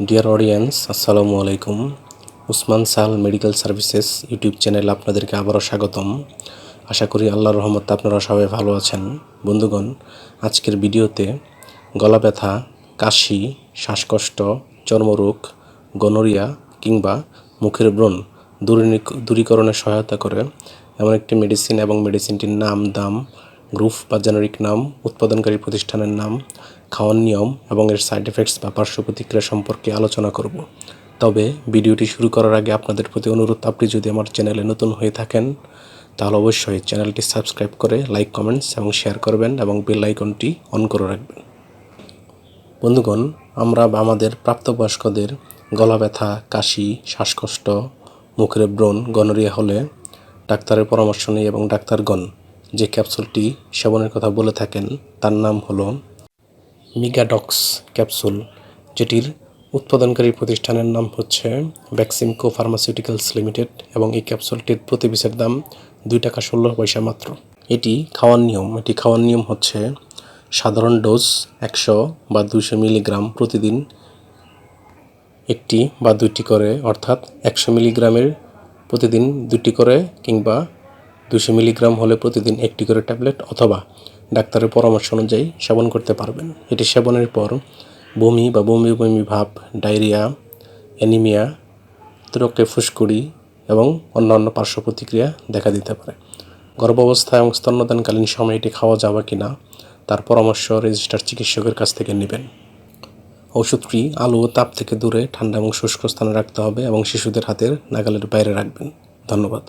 Dear audience আসসালামু আলাইকুম উসমান সাল মেডিকেল সার্ভিসেস ইউটিউব চ্যানেলে আপনাদেরকে আবারও স্বাগতম। আশা করি আল্লাহর রহমতে আপনারা সবাই ভালো আছেন। বন্ধুগণ, আজকের ভিডিওতে গলা ব্যথা, কাশি, শ্বাসকষ্ট, চর্মরোগ গনোরিয়া কিংবা মুখের ব্রণ দূরীকরণে সহায়তা করে। এমন একটি মেডিসিন এবং মেডিসিনটির নাম, দাম গ্রুপ বা জেনারিক নাম, উৎপাদনকারী প্রতিষ্ঠানের নাম খাওয়ার নিয়ম এবং এর সাইড এফেক্টস বা পার্শ্ব প্রতিক্রিয়া সম্পর্কে আলোচনা করব। তবে ভিডিওটি শুরু করার আগে আপনাদের প্রতি অনুরোধ, আপনি যদি আমার চ্যানেলে নতুন হয়ে থাকেন, তাহলে অবশ্যই চ্যানেলটি সাবস্ক্রাইব করে লাইক কমেন্টস এবং শেয়ার করবেন এবং বেল আইকনটি অন করে রাখবেন। বন্ধুগণ, আমরা আমাদের প্রাপ্তবয়স্কদের গলা ব্যথা, কাশি, শ্বাসকষ্ট, মুখের ব্রণ, গনোরিয়া হলে ডাক্তারের পরামর্শ নিই এবং ডাক্তারগণ যে ক্যাপসুলটি সেবনের কথা বলে থাকেন, তার নাম হলো মিগাডক্স ক্যাপসুল যেটির উৎপাদনকারী প্রতিষ্ঠানের নাম হচ্ছে ভ্যাক্সিমকো ফার্মাসিউটিক্যালস লিমিটেড এবং এই ক্যাপসুলটির প্রতি পিসের দাম দুই টাকা ষোলো পয়সা মাত্র। এটি খাওয়ার নিয়ম, এটি খাওয়ার নিয়ম হচ্ছে সাধারণ ডোজ একশো বা দুশো মিলিগ্রাম প্রতিদিন একটি বা দুইটি করে, অর্থাৎ একশো মিলিগ্রামের প্রতিদিন দুটি করে কিংবা দুশো মিলিগ্রাম হলে প্রতিদিন একটি করে ট্যাবলেট অথবা ডাক্তারের পরামর্শ অনুযায়ী সেবন করতে পারবেন। এটি সেবনের পর বমি বা বমি বমি ভাব, ডায়রিয়া, অ্যানিমিয়া, ত্বকে ফুসকুড়ি এবং অন্যান্য পার্শ্ব প্রতিক্রিয়া দেখা দিতে পারে। গর্ভাবস্থা এবং স্তন্যদানকালীন সময়ে এটি খাওয়া যাবে কি না তার পরামর্শ রেজিস্টার চিকিৎসকের কাছ থেকে নেবেন। ওষুধটি আলো ও তাপ থেকে দূরে ঠান্ডা এবং শুষ্ক স্থানে রাখতে হবে এবং শিশুদের হাতের নাগালের বাইরে রাখবেন। ধন্যবাদ।